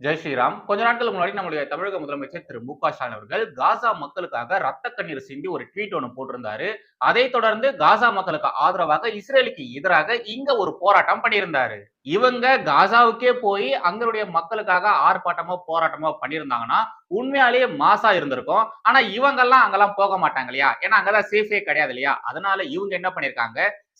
ஜெய் ஸ்ரீராம். கொஞ்ச நாட்களுக்கு முன்னாடி நம்முடைய தமிழக முதலமைச்சர் திரு மு க ஸ்டாலின் அவர்கள் காசா மக்களுக்காக ரத்த கண்ணீர் சிந்தி ஒரு ட்வீட் ஒன்று போட்டிருந்தாரு. அதைத் தொடர்ந்து காசா மக்களுக்கு ஆதரவாக இஸ்ரேலுக்கு எதிராக இங்க ஒரு போராட்டம் பண்ணியிருந்தாரு. இவங்க காசாவுக்கே போய் அங்களுடைய மக்களுக்காக ஆர்ப்பாட்டமோ போராட்டமோ பண்ணியிருந்தாங்கன்னா உண்மையாலேயே மாசா இருந்திருக்கும். ஆனா இவங்கெல்லாம் அங்கெல்லாம் போக மாட்டாங்க இல்லையா? ஏன்னா அங்கதான் சேஃபே கிடையாது இல்லையா? அதனால இவங்க என்ன பண்ணிருக்காங்க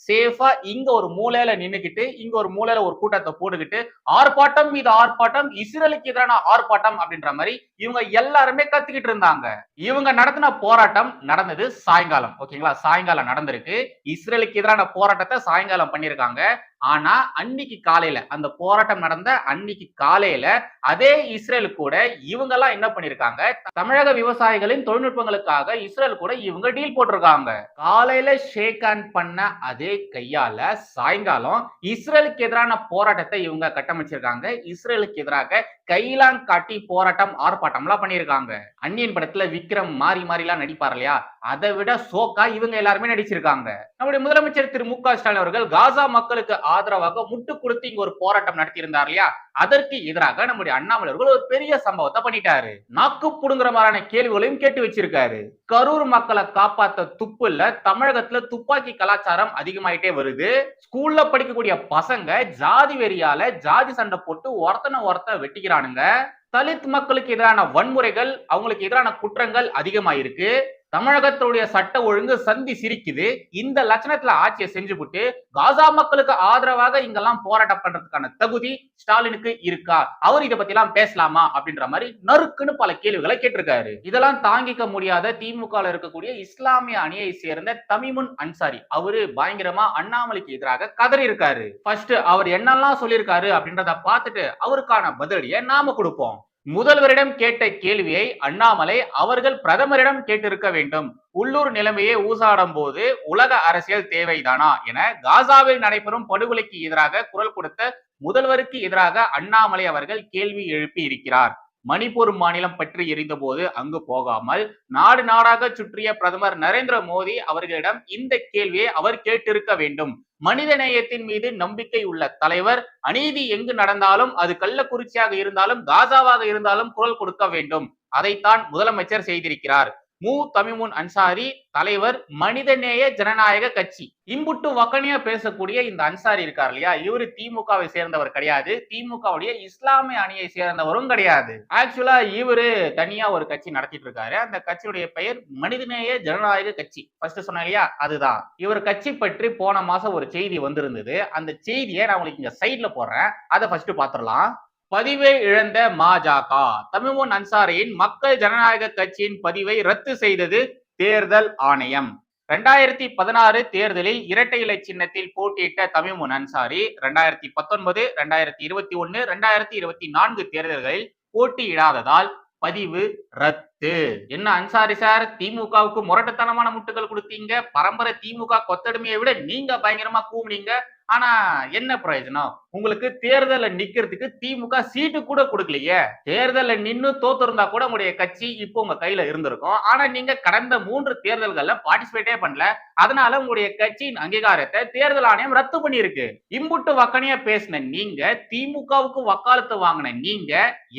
சேஃபா இங்க ஒரு மூலையில நின்னுக்கிட்டு இங்க ஒரு மூலையில ஒரு கூட்டத்தை போட்டுக்கிட்டு ஆர்ப்பாட்டம் மீது ஆர்ப்பாட்டம் இஸ்ரேலுக்கு எதிரான ஆர்ப்பாட்டம் அப்படின்ற மாதிரி இவங்க எல்லாருமே கத்திக்கிட்டு இருந்தாங்க. இவங்க நடத்தின போராட்டம் நடந்தது சாயங்காலம். ஓகேங்களா? சாயங்காலம் நடந்திருக்கு. இஸ்ரேலுக்கு எதிரான போராட்டத்தை சாயங்காலம் பண்ணியிருக்காங்க. ஆனா அன்னைக்கு காலையில அந்த போராட்டம் நடந்த அன்னைக்கு காலையில அதே இஸ்ரேல் கூட இவங்க எல்லாம் என்ன பண்ணிருக்காங்க? தமிழக விவசாயிகளின் தொழில்நுட்பங்களுக்காக இஸ்ரேல் கூட இவங்க டீல் போட்டிருக்காங்க. காலையில ஷேக் ஹேண்ட் பண்ண அதே கையால சாயங்காலம் இஸ்ரேலுக்கு எதிரான போராட்டத்தை இவங்க கட்டமைச்சிருக்காங்க. இஸ்ரேலுக்கு எதிராக கைலாங் காட்டி போராட்டம் ஆர்ப்பாட்டம்லாம் பண்ணியிருக்காங்க. அந்நியன் படத்துல விக்ரம் மாறி மாறிலாம் நடிப்பார் இல்லையா? அதை விட சோக்கா இவங்க எல்லாருமே நடிச்சிருக்காங்க. நம்முடைய முதலமைச்சர் திரு மு க ஸ்டாலின் அவர்கள் காசா மக்களுக்கு ஆதரவாக முட்டு கொடுத்து இங்க ஒரு போராட்டம் நடத்தியிருந்தார் இல்லையா? அதற்கு எதிராக நம்முடைய அண்ணாமலை அவர்கள் ஒரு பெரிய சம்பவத்தை பண்ணிட்டாரு. நாக்கு புடுங்குற மாதிரியான கேள்விகளையும் கேட்டு வச்சிருக்காரு. கரூர் மக்களை காப்பாத்த துப்புல தமிழகத்துல துப்பாக்கி கலாச்சாரம் அதிகமாயிட்டே வருது. ஸ்கூல்ல படிக்கக்கூடிய பசங்க ஜாதி வெறியால ஜாதி சண்டை போட்டு ஒருத்தனை ஒருத்தன் வெட்டிக்கிறானுங்க தலித் மக்களுக்கு எதிரான வன்முறைகள் அவங்களுக்கு எதிரான குற்றங்கள் அதிகமாயிருக்கு. தமிழகத்துடைய சட்ட ஒழுங்கு சந்தி சிரிக்குது. இந்த லட்சணத்துல ஆட்சியை செஞ்சுவிட்டு காசா மக்களுக்கு ஆதரவாக இங்கெல்லாம் போராட்டம் பண்றதுக்கான தகுதி ஸ்டாலினுக்கு இருக்கா? அவர் இதை பத்தி எல்லாம் பேசலாமா? அப்படின்ற மாதிரி நறுக்குன்னு பல கேள்விகளை கேட்டிருக்காரு. இதெல்லாம் தாங்கிக்க முடியாத திமுக இருக்கக்கூடிய இஸ்லாமிய அணியை சேர்ந்த தமிமுன் அன்சாரி. அவரு பயங்கரமா அண்ணாமலைக்கு எதிராக கதறி இருக்காரு ஃபர்ஸ்ட் அவர் என்னெல்லாம் சொல்லியிருக்காரு அப்படின்றத பார்த்துட்டு அவருக்கான பதிலடியை நாம கொடுப்போம். முதல்வரிடம் கேட்ட கேள்வியை அண்ணாமலை அவர்கள் பிரதமரிடம் கேட்டிருக்க வேண்டும். உள்ளூர் நிலைமையை ஊசாடும் போது உலக அரசியல் தேவைதானா என காசாவில் நடைபெறும் படுகொலைக்கு எதிராக குரல் கொடுத்த முதல்வருக்கு எதிராக அண்ணாமலை அவர்கள் கேள்வி எழுப்பி இருக்கிறார். மணிப்பூர் மாநிலம் பற்றி எரிந்தபோது அங்கு போகாமல் நாடு நாடாக சுற்றிய பிரதமர் நரேந்திர மோடி அவர்களிடம் இந்த கேள்வியை அவர் கேட்டிருக்க வேண்டும். மனித நேயத்தின் மீது நம்பிக்கை உள்ள தலைவர் அநீதி எங்கு நடந்தாலும் அது கள்ளக்குறிச்சியாக இருந்தாலும் காசாவாக இருந்தாலும் குரல் கொடுக்க வேண்டும். அதைத்தான் முதலமைச்சர் செய்திருக்கிறார். மு. தமிமுன் அன்சாரி தலைவர் மனிதநேய ஜனநாயக கட்சி. இம்புட்டு வக்கனையா பேசக்கூடிய இந்த அன்சாரி இருக்கார் இல்லையா? இவரு திமுகவை சேர்ந்தவர் கிடையாது. திமுகவுடைய இஸ்லாமிய அணியை சேர்ந்தவரும் கிடையாது. ஆக்சுவலா இவரு தனியா ஒரு கட்சி நடத்திட்டு இருக்காரு. அந்த கட்சியுடைய பெயர் மனிதநேய ஜனநாயக கட்சி. ஃபர்ஸ்ட் சொன்னேன் இல்லையா? அதுதான். இவர் கட்சி பற்றி போன மாசம் ஒரு செய்தி வந்திருந்தது. அந்த செய்தியை நான் உங்களுக்கு இங்க சைட்ல போடுறேன். அதை ஃபர்ஸ்ட் பாத்துடலாம் பதிவை இழந்த பாஜக தமிமுன் அன்சாரியின் மக்கள் ஜனநாயக கட்சியின் பதிவை ரத்து செய்தது தேர்தல் ஆணையம். ரெண்டாயிரத்தி பதினாறு தேர்தலில் இரட்டை இலை சின்னத்தில் போட்டியிட்ட தமிமுன் அன்சாரி ரெண்டாயிரத்தி பத்தொன்பது ரெண்டாயிரத்தி இருபத்தி ஒன்னு ரெண்டாயிரத்தி இருபத்தி நான்கு தேர்தல்களில் போட்டியிடாததால் பதிவு ரத்து. என்ன அன்சாரி சார் திமுகவுக்கு முரட்டுத்தனமான முட்டுகள் கொடுத்தீங்க. பரம்பரை திமுக கொத்தடிமையை விட நீங்க பயங்கரமா கூவுனீங்க. ஆனா என்ன பிரயோஜனம்? உங்களுக்கு தேர்தலில் நிக்கிறதுக்கு திமுக சீட்டு கூட கொடுக்கலையே. தேர்தலில் நின்னு தோத்திருந்தா கூட உங்களுடைய கட்சி இப்போ உங்க கையில இருந்திருக்கும். ஆனா நீங்க கடந்த மூன்று தேர்தல்கள்ல பார்ட்டிசிபேட்டே பண்ணல. அதனால உங்களுடைய கட்சியின் அங்கீகாரத்தை தேர்தல் ஆணையம் ரத்து பண்ணியிருக்கு. இம்புட்டு வக்கனையா பேசின நீங்க திமுகவுக்கு வக்காலத்து வாங்கின நீங்க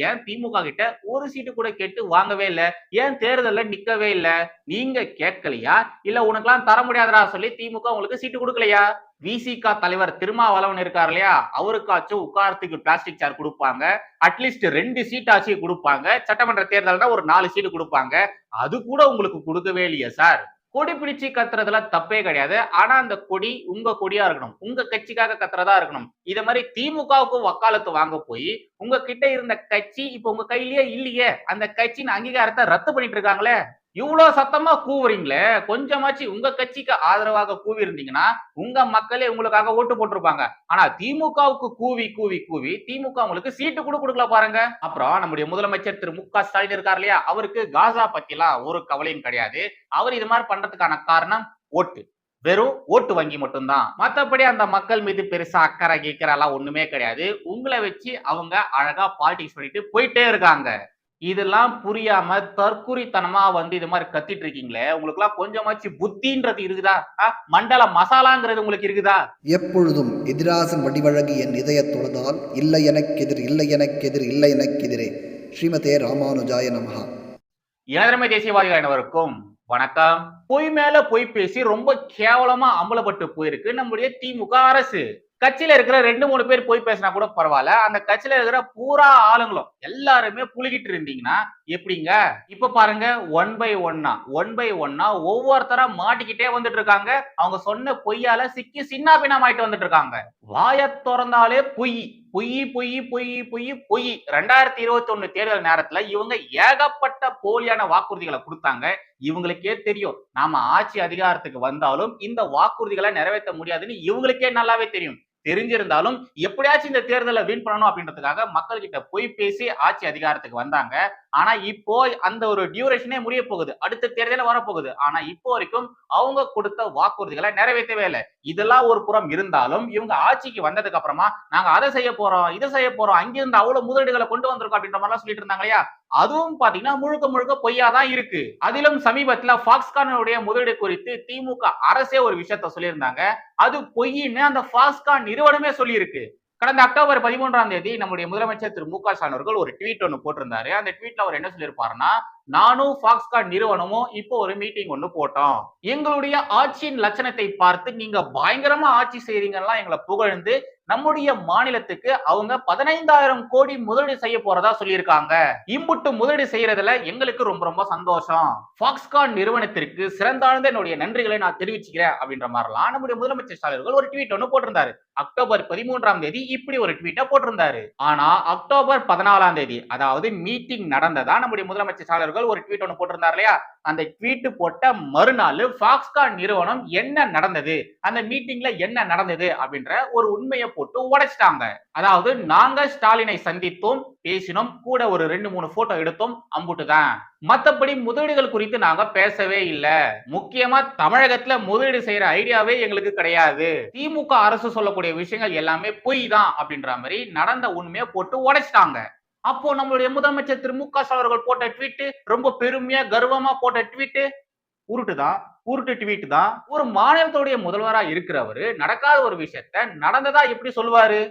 ஏன் திமுக கிட்ட ஒரு சீட்டு கூட கேட்டு வாங்கவே இல்ல? ஏன் தேர்தல்ல நிக்கவே இல்ல? நீங்க கேட்கலையா? இல்ல உனக்கெல்லாம் தர முடியாதரா சொல்லி திமுக உங்களுக்கு சீட்டு கொடுக்கலையா? விசிகா தலைவர் திருமாவளவன் இருக்கார் இல்லையா? அவருக்காச்சும் உட்காரத்துக்கு பிளாஸ்டிக் சேர் கொடுப்பாங்க. அட்லீஸ்ட் ரெண்டு சீட் ஆச்சு கொடுப்பாங்க. சட்டமன்ற தேர்தல்னா ஒரு நாலு சீட்டு கொடுப்பாங்க. அது கூட உங்களுக்கு கொடுக்கவே இல்லையா சார் கொடி பிடிச்சு கத்துறதுல தப்பே கிடையாது. ஆனா அந்த கொடி உங்க கொடியா இருக்கணும். உங்க கட்சிக்காக கத்துறதா இருக்கணும். இத மாதிரி திமுகவுக்கு வக்காலத்து வாங்க போய் உங்க கிட்ட இருந்த கட்சி இப்ப உங்க கையிலேயே இல்லையே. அந்த கட்சியின் அங்கீகாரத்தை ரத்து பண்ணிட்டு இருக்காங்களே. இவ்வளவு சத்தமா கூவுறீங்களே? கொஞ்சமாச்சு உங்க கட்சிக்கு ஆதரவாக கூவி இருந்தீங்கன்னா உங்க மக்களே உங்களுக்காக ஓட்டு போட்டிருப்பாங்க. ஆனா திமுகவுக்கு கூவி கூவி கூவி திமுக உங்களுக்கு சீட்டு கூட கொடுக்கல பாருங்க. அப்புறம் நம்முடைய முதலமைச்சர் திரு மு க ஸ்டாலின் இருக்கார் இல்லையா? அவருக்கு காசா பத்திலாம் ஒரு கவலையும் கிடையாது. அவர் இது மாதிரி பண்றதுக்கான காரணம் ஓட்டு. வெறும் ஓட்டு வங்கி மட்டும்தான். மத்தபடி அந்த மக்கள் மீது பெருசா அக்கறை கீக்கறை எல்லாம் ஒண்ணுமே கிடையாது. உங்களை வச்சு அவங்க அழகா பாலிடிக்ஸ் பண்ணிட்டு போயிட்டே இருக்காங்க. இதெல்லாம் புரியாம தற்குறித்தனமா வந்து இது மாதிரி கத்திட்டு இருக்கீங்களே உங்களுக்கு எல்லாம் கொஞ்சமாச்சு புத்தின்றது இருக்குதா? மண்டல மசாலாங்கிறது உங்களுக்கு இருக்குதா? எப்பொழுதும் எதிராசன் வடிவழகு என் இதயத் தொழுதால் இல்லை எனக்கெதிர் இல்லை எனக்கெதிர் இல்லை எனக்கெதிரே. ஸ்ரீமதே ராமானுஜாய நமஹா. இனதரமை தேசியவாதிகள் அனைவருக்கும் வணக்கம். பொய் மேல பொய் பேசி ரொம்ப கேவலமா அம்பலப்பட்டு போயிருக்கு நம்முடைய திமுக அரசு. கட்சியில இருக்கிற ரெண்டு மூணு பேர் போய் பேசினா கூட பரவாயில்ல. அந்த கட்சியில இருக்கிற பூரா ஆளுங்களும் எல்லாருமே புழுகிட்டு இருந்தீங்கன்னா எப்படிங்க? இப்ப பாருங்க ஒன் பை ஒன்னா ஒன் பை ஒன்னா ஒவ்வொருத்தரா மாட்டிக்கிட்டே வந்துட்டு இருக்காங்க. அவங்க சொன்ன பொய்யால சிக்கி சின்ன பின்னமாயிட்டு வந்துட்டு இருக்காங்க. வாய திறந்தாலே பொய். பொய் பொய் பொய் பொய் பொய். ரெண்டாயிரத்தி இருபத்தி ஒண்ணு தேர்தல் நேரத்துல இவங்க ஏகப்பட்ட போலியான வாக்குறுதிகளை கொடுத்தாங்க. இவங்களுக்கே தெரியும். நாம ஆட்சி அதிகாரத்துக்கு வந்தாலும் இந்த வாக்குறுதிகளை நிறைவேற்ற முடியாதுன்னு இவங்களுக்கே நல்லாவே தெரியும். தெரிஞ்சிருந்தாலும் எப்படியாச்சும் இந்த தேர்தலை வின் பண்ணணும் அப்படின்றதுக்காக மக்கள் கிட்ட பொய் பேசி ஆட்சி அதிகாரத்துக்கு வந்தாங்க. ஆனா இப்போ அந்த ஒரு டியூரேஷனே முடிய போகுது. அடுத்த தேர்தல வரப்போகுது. ஆனா இப்போ வரைக்கும் அவங்க கொடுத்த வாக்குறுதிகளை நிறைவேற்றவே இல்லை. இதெல்லாம் ஒரு புறம் இருந்தாலும் இவங்க ஆட்சிக்கு வந்ததுக்கு அப்புறமா நாங்க அதை செய்ய போறோம் இதை செய்ய போறோம் அங்கிருந்து அவ்வளவு முதலீடுகளை கொண்டு வந்திருக்கோம் அப்படின்ற மாதிரிலாம் சொல்லிட்டு இருந்தாங்க இல்லையா? அதுவும் பாத்தீங்கன்னா முழுக்க முழுக்க பொய்யா தான் இருக்கு. அதிலும் சமீபத்துல பாக்ஸ்கானுடைய முதலீடு குறித்து திமுக அரசே ஒரு விஷயத்த சொல்லியிருந்தாங்க. அது பொய்ன்னு அந்த ஃபாக்ஸ்கான் நிறுவனமே சொல்லியிருக்கு. கடந்த அக்டோபர் பதிமூன்றாம் தேதி நம்முடைய முதலமைச்சர் திரு மு க ஸ்டாலின் அவர்கள் ஒரு ட்வீட் ஒன்று போட்டிருந்தாரு. அந்த ட்வீட்ல அவர் என்ன சொல்லியிருப்பாருன்னா நானும் ஃபாக்ஸ்கான் நிறுவனமும் இப்போ ஒரு மீட்டிங் ஒன்று போட்டோம். எங்களுடைய ஆட்சியின் லட்சணத்தை பார்த்து நீங்க பயங்கரமா ஆட்சி செய்றீங்கன்னா எங்களை புகழ்ந்து நம்முடைய மாநிலத்துக்கு அவங்க பதினைந்தாயிரம் கோடி முதலீடு செய்ய போறதா சொல்லியிருக்காங்க. இம்புட்டு முதலீடு செய்யறதுல எங்களுக்கு ரொம்ப ரொம்ப சந்தோஷம். ஃபாக்ஸ்கான் நிறுவனத்திற்கு சிறந்தாழ்ந்த என்னுடைய நன்றிகளை நான் தெரிவிச்சுக்கிறேன் அப்படின்ற மாதிரிலாம் நம்முடைய முதலமைச்சர் ஸ்டாலின் ஒரு ட்வீட் ஒன்று போட்டிருந்தாரு. அக்டோபர் பதிமூன்றாம் தேதி இப்படி ஒரு ட்வீட்டை போட்டிருந்தாரு. ஆனா அக்டோபர் பதினாலாம் தேதி அதாவது மீட்டிங் நடந்ததா நம்முடைய முதலமைச்சர் ஸ்டாலின் ஒரு ட்வீட் ஒன்று போட்டிருந்தார் இல்லையா? அந்த ட்வீட் போட்ட மறுநாள் ஃபாக்ஸ்கான் நிறுவனம் என்ன நடந்தது? அந்த மீட்டிங்ல என்ன நடந்தது? அப்படின்ற ஒரு உண்மையை போட்டு உடைச்சிட்டாங்க. அதாவது நாங்க ஸ்டாலினை சந்தித்தோம் பேசினோம் கூட ஒரு ரெண்டு மூணு போட்டோ எடுத்தோம் அம்புட்டுதான். மத்தபடி முதலீடுகள் குறித்து நாங்க பேசவே இல்ல. முக்கியமா தமிழகத்துல முதலீடு செய்யற ஐடியாவே எங்களுக்கு கிடையாது. திமுக அரசு சொல்லக்கூடிய விஷயங்கள் எல்லாமே பொய் தான் அப்படின்ற மாதிரி நடந்த உண்மையை போட்டு உடைச்சிட்டாங்க. அப்போ நம்மளுடைய முதலமைச்சர் திரு மு க ஸ்டாலின் அவர்கள் போட்ட ட்வீட்டு ரொம்ப பெருமையா கர்வமா போட்ட ட்வீட்டு உருட்டு கூருட்டு ட்வீட் தான். ஒரு மாநிலத்துடைய முதல்வரா இருக்கிறவரு நடக்காத ஒரு விஷயத்த நடந்ததா எப்படி சொல்லுவாரு?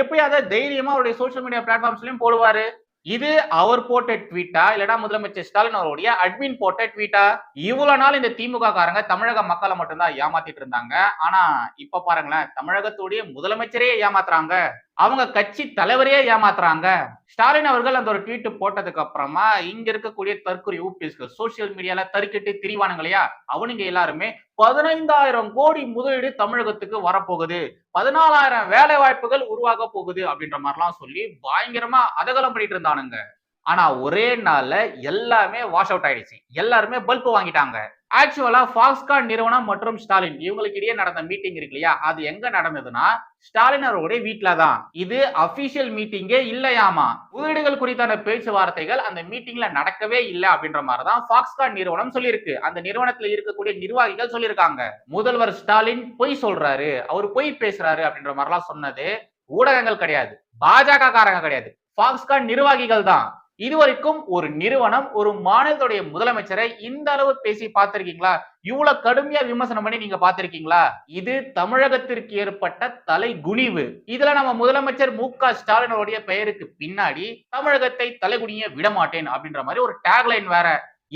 எப்படி அதை தைரியமா அவருடைய சோஷியல் மீடியா பிளாட்ஃபார்ம்ஸ்லயும் போடுவாரு? இது அவர் போட்ட ட்வீட்டா இல்லனா முதலமைச்சர் ஸ்டாலின் அவருடைய அட்மின் போட்ட ட்வீட்டா இவ்வளவு நாள் இந்த திமுக காரங்க தமிழக மக்களை மட்டும்தான் ஏமாத்திட்டு இருந்தாங்க. ஆனா இப்ப பாருங்களேன் தமிழகத்துடைய முதலமைச்சரே ஏமாத்துறாங்க. அவங்க கட்சி தலைவரையே ஏமாத்துறாங்க. ஸ்டாலின் அவர்கள் அந்த ஒரு ட்வீட் போட்டதுக்கு அப்புறமா இங்க இருக்கக்கூடிய தற்கொலை யூபிஎஸ்கள் சோசியல் மீடியால தறிக்கிட்டு திரிவானுங்க இல்லையா? அவனுங்க எல்லாருமே பதினைந்தாயிரம் கோடி முதலீடு தமிழகத்துக்கு வரப்போகுது. பதினாலாயிரம் வேலை வாய்ப்புகள் உருவாக போகுது அப்படின்ற மாதிரிலாம் சொல்லி பயங்கரமா அதகலம் பண்ணிட்டு இருந்தானுங்க. ஆனா ஒரே நாள்ல எல்லாமே வாஷ் அவுட் ஆயிடுச்சு. எல்லாருமே பல்ப் வாங்கிட்டாங்க. ஆக்சுவலா ஃபாக்ஸ்கான் நிறுவனம் மற்றும் ஸ்டாலின் இவங்களுக்கு இடையே நடந்த மீட்டிங் இருக்கு இல்லையா? அது எங்க நடந்ததுன்னா ஸ்டாலின் அவருடைய வீட்ல தான் இது அபிஷியல் மீட்டிங்கே இல்லையாமா? முதலீடுகள் குறித்தான பேச்சுவார்த்தைகள் அந்த மீட்டிங்ல நடக்கவே இல்லை அப்படின்ற மாதிரி தான் ஃபாக்ஸ்கான் நிறுவனம் சொல்லியிருக்கு. அந்த நிறுவனத்துல இருக்கக்கூடிய நிர்வாகிகள் சொல்லியிருக்காங்க. முதல்வர் ஸ்டாலின் பொய் சொல்றாரு. அவர் பொய் பேசுறாரு அப்படின்ற மாதிரிலாம் சொன்னது ஊடகங்கள் கிடையாது. பாஜக காரங்க கிடையாது. ஃபாக்ஸ்கான் நிர்வாகிகள் தான் இதுவரைக்கும் ஒரு நிறுவனம் ஒரு மாநிலத்துடைய முதலமைச்சரை இந்த அளவு பேசி பார்த்திருக்கீங்களா? இவ்வளவு கடுமையா விமர்சனம் பண்ணி நீங்க பார்த்திருக்கீங்களா? இது தமிழகத்திற்கு ஏற்பட்ட தலை குனிவு இதுல நம்ம முதலமைச்சர் மு க ஸ்டாலினுடைய பெயருக்கு பின்னாடி தமிழகத்தை தலைகுனிய விடமாட்டேன் அப்படின்ற மாதிரி ஒரு டேக்லைன் வேற.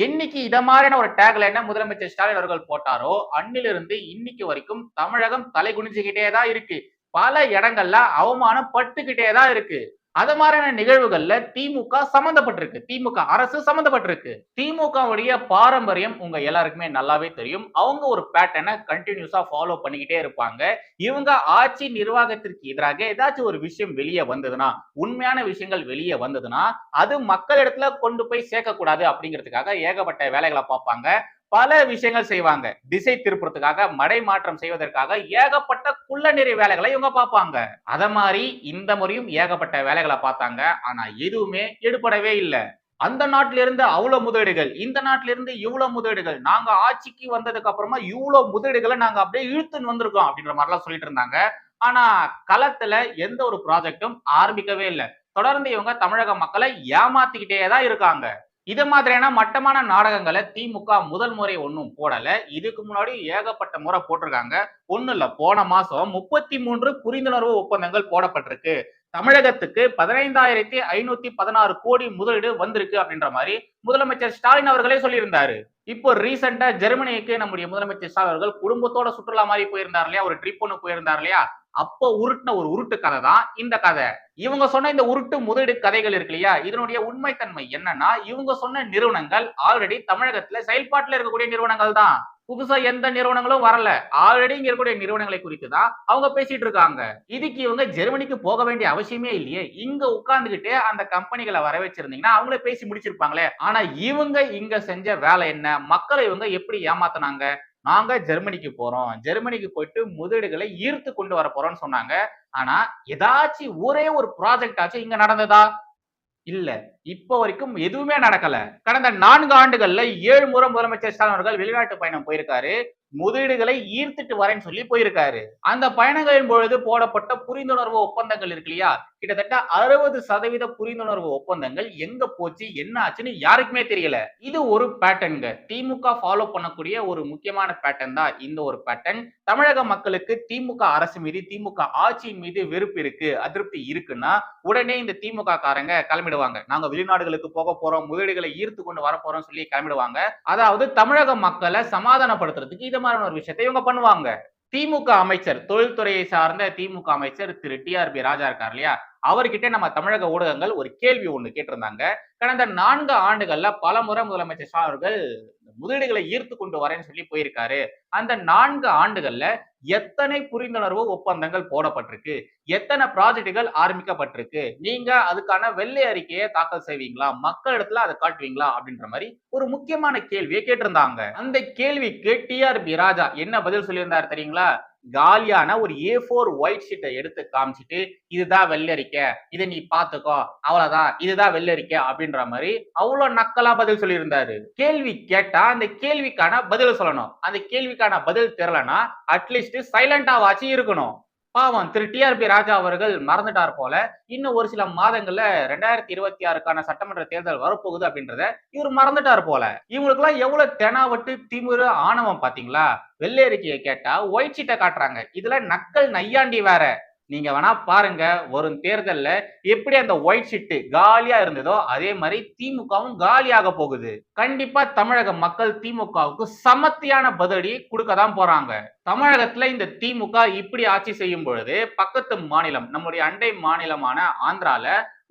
என்னைக்கு இத மாதிரியான ஒரு டேக்லைனை முதலமைச்சர் ஸ்டாலின் அவர்கள் போட்டாரோ அன்னிலிருந்து இன்னைக்கு வரைக்கும் தமிழகம் தலை குனிஞ்சுக்கிட்டே தான் இருக்கு. பல இடங்கள்ல அவமானம் பட்டுக்கிட்டே தான் இருக்கு. அது மாதிரியான நிகழ்வுகள்ல திமுக சம்பந்தப்பட்டிருக்கு திமுக அரசு சம்பந்தப்பட்டிருக்கு திமுகவுடைய பாரம்பரியம் உங்க எல்லாருக்குமே நல்லாவே தெரியும். அவங்க ஒரு பேட்டர்னை கண்டினியூஸா ஃபாலோ பண்ணிக்கிட்டே இருப்பாங்க. இவங்க ஆட்சி நிர்வாகத்திற்கு எதிராக ஏதாச்சும் ஒரு விஷயம் வெளியே வந்ததுன்னா உண்மையான விஷயங்கள் வெளியே வந்ததுன்னா அது மக்களிடத்துல கொண்டு போய் சேர்க்கக்கூடாது அப்படிங்கிறதுக்காக ஏகப்பட்ட வேலைகளை பார்ப்பாங்க. பல விஷயங்கள் செய்வாங்க. திசை திருப்புறதுக்காக மடை மாற்றம் செய்வதற்காக ஏகப்பட்ட குள்ள நிறை வேலைகளை இவங்க பார்ப்பாங்க. அத மாதிரி இந்த முறையும் ஏகப்பட்ட வேலைகளை பார்த்தாங்க. ஆனா எதுவுமே எடுபடவே இல்லை. அந்த நாட்டில இருந்து அவ்வளவு முதலீடுகள் இந்த நாட்டில இருந்து இவ்வளவு முதலீடுகள் நாங்க ஆட்சிக்கு வந்ததுக்கு அப்புறமா இவ்வளவு முதலீடுகளை நாங்க அப்படியே இழுத்துன்னு வந்திருக்கோம் அப்படின்ற மாதிரிலாம் சொல்லிட்டு இருந்தாங்க. ஆனா களத்துல எந்த ஒரு ப்ராஜெக்டும் ஆரம்பிக்கவே இல்லை. தொடர்ந்து இவங்க தமிழக மக்களை ஏமாத்திக்கிட்டே தான் இருக்காங்க. இது மாதிரியான மட்டமான நாடகங்களை திமுக முதல் முறை ஒன்றும் போடல. இதுக்கு முன்னாடி ஏகப்பட்ட முறை போட்டிருக்காங்க. ஒன்றும் இல்ல போன மாசம் முப்பத்தி மூன்று புரிந்துணர்வு ஒப்பந்தங்கள் போடப்பட்டிருக்கு. தமிழகத்துக்கு பதினைந்தாயிரத்தி ஐநூத்தி பதினாறு கோடி முதலீடு வந்திருக்கு அப்படின்ற மாதிரி முதலமைச்சர் ஸ்டாலின் அவர்களே சொல்லியிருந்தாரு. இப்போ ரீசெண்டா ஜெர்மனிக்கு நம்முடைய முதலமைச்சர் ஸ்டாலின் அவர்கள் குடும்பத்தோட சுற்றுலா மாதிரி போயிருந்தார் இல்லையா? ஒரு ட்ரிப் ஒன்று போயிருந்தார் இல்லையா? அப்போ உருட்டின ஒரு உருட்டு கதை தான் இந்த கதை. இவங்க சொன்ன இந்த உருட்டு முதலீடு கதைகள் இருக்கு இல்லையா? இதனுடைய உண்மைத்தன்மை என்னன்னா இவங்க சொன்ன நிறுவனங்கள் ஆல்ரெடி தமிழகத்துல செயல்பாட்டுல இருக்கக்கூடிய நிறுவனங்கள் தான். புதுசா எந்த நிறுவனங்களும் வரல. ஆல்ரெடி இங்க இருக்கக்கூடிய நிறுவனங்களை குறித்து தான் அவங்க பேசிட்டு இருக்காங்க. இதுக்கு இவங்க ஜெர்மனிக்கு போக வேண்டிய அவசியமே இல்லையே. இங்க உட்கார்ந்துகிட்டே அந்த கம்பெனிகளை வர வச்சிருந்தீங்கன்னா அவங்களே பேசி முடிச்சிருப்பாங்களே. ஆனா இவங்க இங்க செஞ்ச வேலை என்ன? மக்களை இவங்க எப்படி ஏமாத்தினாங்க? நாங்க ஜெர்மனிக்கு போறோம். ஜெர்மனிக்கு போயிட்டு முதலீடுகளை ஈர்த்து கொண்டு வர போறோம்னு சொன்னாங்க. ஆனா ஏதாச்சும் ஒரே ஒரு ப்ராஜெக்ட் ஆச்சு இங்க நடந்ததா? இல்ல. இப்ப வரைக்கும் எதுவுமே நடக்கல. கடந்த நான்கு ஆண்டுகள்ல ஏழு முறை முதலமைச்சர் ஸ்டாலின் அவர்கள் வெளிநாட்டு பயணம் போயிருக்காரு. முதலீடுகளை ஈர்த்துட்டு வரேன்னு சொல்லி போயிருக்காரு. அந்த பயணங்களின் பொழுது போடப்பட்ட புரிந்துணர்வு ஒப்பந்தங்கள் இருக்கு இல்லையா? கிட்டத்தட்ட அறுபது சதவீத புரிந்துணர்வு ஒப்பந்தங்கள் எங்க போச்சு என்ன ஆச்சுன்னு யாருக்குமே தெரியல. இது ஒரு பேட்டர்னுங்க திமுக ஃபாலோ பண்ணக்கூடிய ஒரு முக்கியமான பேட்டர்ன் தான் இந்த ஒரு பேட்டர்ன் தமிழக மக்களுக்கு திமுக அரசு மீது திமுக ஆட்சியின் மீது வெறுப்பு இருக்கு அதிருப்தி இருக்குன்னா உடனே இந்த திமுக காரங்க கிளம்பிடுவாங்க. நாங்க வெளிநாடுகளுக்கு போக போறோம் முதலீடுகளை ஈர்த்து கொண்டு வர போறோம் சொல்லி கிளம்பிடுவாங்க. அதாவது தமிழக மக்களை சமாதானப்படுத்துறதுக்கு இது விதமான ஒரு விஷயத்தை இவங்க பண்ணுவாங்க. திமுக அமைச்சர் தொழில்துறையை சார்ந்த திமுக அமைச்சர் Thiru T R B Raja இருக்கார் இல்லையா? அவர்கிட்ட நம்ம தமிழக ஊடகங்கள் ஒரு கேள்வி ஒன்று கேட்டிருந்தாங்க. கடந்த நான்கு ஆண்டுகள்ல பல முறை முதலமைச்சர் ஷா அவர்கள் முதலீடுகளை ஈர்த்து கொண்டு வரேன்னு சொல்லி போயிருக்காரு. அந்த நான்கு ஆண்டுகள்ல எத்தனை புரிந்துணர்வு ஒப்பந்தங்கள் போடப்பட்டிருக்கு? எத்தனை ப்ராஜெக்டுகள் ஆரம்பிக்கப்பட்டிருக்கு? நீங்க அதுக்கான வெள்ளை அறிக்கையை தாக்கல் செய்வீங்களா? மக்களிடத்துல அதை காட்டுவீங்களா? அப்படின்ற மாதிரி ஒரு முக்கியமான கேள்வியை கேட்டிருந்தாங்க. அந்த கேள்விக்கு டிஆர்பி ராஜா என்ன பதில் சொல்லியிருந்தாரு தெரியுங்களா? காலியான ஒரு ஏ ஃபோர் ஒயிட் ஷீட்டை எடுத்து காமிச்சிட்டு இதுதான் வெள்ளரிக்கை. இதை நீ பாத்துக்கோ. அவ்வளவுதான். இதுதான் வெள்ளரிக்கை. அப்படின்ற மாதிரி அவ்வளவு நக்கலா பதில் சொல்லியிருந்தாரு. கேள்வி கேட்டா அந்த கேள்விக்கான பதில் சொல்லணும். அந்த கேள்விக்கான பதில் தெரியலனா அட்லீஸ்ட் சைலண்டாவாச்சும் இருக்கணும். பாவம். திரு டிஆர்பி ராஜா அவர்கள் மறந்துட்டார் போல இன்னும் ஒரு சில மாதங்கள்ல ரெண்டாயிரத்தி இருபத்தி ஆறுக்கான சட்டமன்ற தேர்தல் வரப்போகுது அப்படின்றத இவர் மறந்துட்டார் போல. இவங்களுக்கு எல்லாம் எவ்வளவு தெனாவட்டு திமிரு ஆணவம் பாத்தீங்களா? வெள்ளை அறிக்கையை கேட்டா ஒயிட் சீட்டை காட்டுறாங்க. இதுல நக்கல் நையாண்டி வேற. நீங்க வேணா பாருங்க வரும் தேர்தல்ல எப்படி அந்த ஒயிட் ஷீட் காலியா இருந்ததோ அதே மாதிரி திமுகவும் காலியாக போகுது. கண்டிப்பா தமிழக மக்கள் திமுகவுக்கு சமத்தியான பதிலடி கொடுக்க தான் போறாங்க. தமிழகத்துல இந்த திமுக இப்படி ஆட்சி செய்யும் பொழுது பக்கத்து மாநிலம் நம்முடைய அண்டை மாநிலமான ஆந்திரால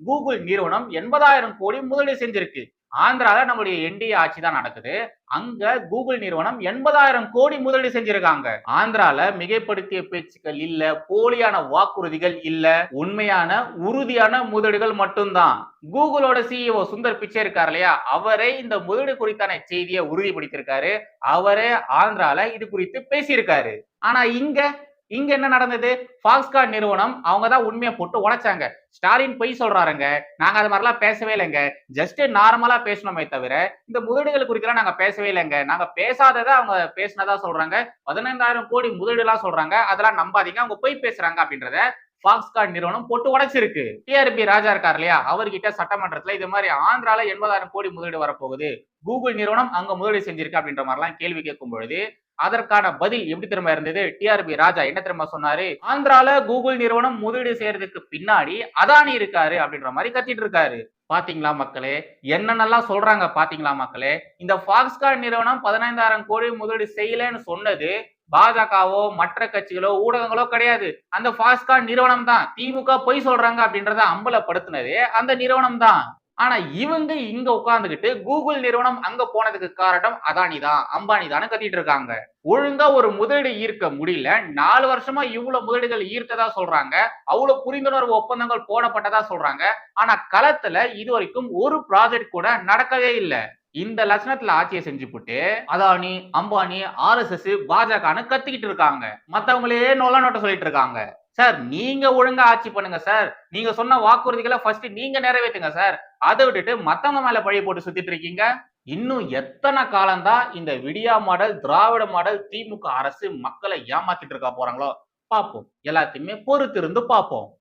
கூகுள் நிறுவனம் எண்பதாயிரம் கோடி முதலீடு செஞ்சிருக்கு. ஆந்திரால நம்முடைய என்டிஏ ஆட்சி தான் நடக்குது. அங்க கூகுள் நிறுவனம் எண்பதாயிரம் கோடி முதலீடு செஞ்சிருக்காங்க. ஆந்திரால மிகைப்படுத்திய பேச்சுக்கள் இல்ல போலியான வாக்குறுதிகள் இல்ல உண்மையான உறுதியான முதலீடுகள் மட்டும்தான். கூகுளோட சிஇஓ சுந்தர் பிச்சை இருக்கார் இல்லையா? அவரே இந்த முதலீடு குறித்தான செய்தியை உறுதிப்படுத்தியிருக்காரு. அவரே ஆந்திரால இது குறித்து பேசியிருக்காரு. ஆனா இங்க இங்க என்ன நடந்தது? ஃபாக்ஸ்கார்ட் நிறுவனம் அவங்க தான் உண்மையை போட்டு உடைச்சாங்க. ஸ்டாலின் பொய் சொல்றாருங்க. நாங்க அது மாதிரிலாம் பேசவே இல்லைங்க. ஜஸ்ட் நார்மலா பேசணுமே தவிர இந்த முதலீடுகள் குறித்தெல்லாம் நாங்க பேசவே இல்லைங்க. நாங்க பேசாததை அவங்க பேசினதா சொல்றாங்க. பதினைந்தாயிரம் கோடி முதலீடுலாம் சொல்றாங்க. அதெல்லாம் நம்பாதீங்க. அவங்க பொய் பேசுறாங்க அப்படின்றத பாக்ஸ்கான் நிறுவனம் போட்டு உடைச்சிருக்கு. டிஆர்பி ராஜா இருக்கார் இல்லையா? அவர்கிட்ட சட்டமன்றத்துல இது மாதிரி ஆந்திரால எண்பதாயிரம் கோடி முதலீடு வரப்போகுது. கூகுள் நிறுவனம் அங்க முதலீடு செஞ்சிருக்கு அப்படின்ற மாதிரிலாம் கேள்வி கேட்கும் பொழுது அதற்கான பதில் எப்படி திரும்ப இருந்தது? டிஆர்பி ராஜா என்ன திரும்ப சொன்னாரு? ஆந்திரால கூகுள் நிறுவனம் முதலீடு செய்யறதுக்கு பின்னாடி அதானி இருக்காரு அப்படின்ற மாதிரி கத்திட்டு இருக்காரு. பாத்தீங்களா மக்களே? என்னென்னலாம் சொல்றாங்க பாத்தீங்களா மக்களே? இந்த பாக்ஸ்கான் நிறுவனம் பதினைந்தாயிரம் கோடி முதலீடு செய்யலன்னு சொன்னது பாஜகவோ மற்ற கட்சிகளோ ஊடகங்களோ கிடையாது. அந்த பாஸ்கான் நிறுவனம் தான் திமுக பொய் சொல்றாங்க அப்படின்றத அம்பலப்படுத்தினதே அந்த நிறுவனம் தான் ஆனா இவங்க இங்க உட்கார்ந்துகிட்டு கூகுள் நிறுவனம் அங்க போனதுக்கு காரணம் அதானி தான் அம்பானி தான் கத்திட்டு இருக்காங்க. ஒழுங்கா ஒரு முதலீடு ஈர்க்க முடியல. நாலு வருஷமா இவ்வளவு முதலீடுகள் ஈர்த்ததா சொல்றாங்க. அவ்வளவு புரிந்துணர்வு ஒப்பந்தங்கள் போடப்பட்டதா சொல்றாங்க. ஆனா களத்துல இது வரைக்கும் ஒரு ப்ராஜெக்ட் கூட நடக்கவே இல்லை. இந்த லட்சணத்துல ஆட்சியை செஞ்சு போட்டு அதானி அம்பானி ஆர்எஸ்எஸ் பாஜகன்னு கத்திக்கிட்டு இருக்காங்க. மத்தவங்களே நொல்ல நோட்ட சொல்லிட்டு இருக்காங்க. சார் நீங்க ஒழுங்கா ஆட்சி பண்ணுங்க சார். நீங்க சொன்ன வாக்குறுதிகளை ஃபர்ஸ்ட் நீங்க நிறைவேற்றுங்க சார். அதை விட்டுட்டு மத்தவங்க மேல பழைய போட்டு சுத்திட்டு இருக்கீங்க. இன்னும் எத்தனை காலம்தான் இந்த விடியா மாடல் திராவிட மாடல் திமுக அரசு மக்களை ஏமாத்திட்டு இருக்கா போறாங்களோ? பார்ப்போம். எல்லாத்தையுமே பொறுத்திருந்து பார்ப்போம்.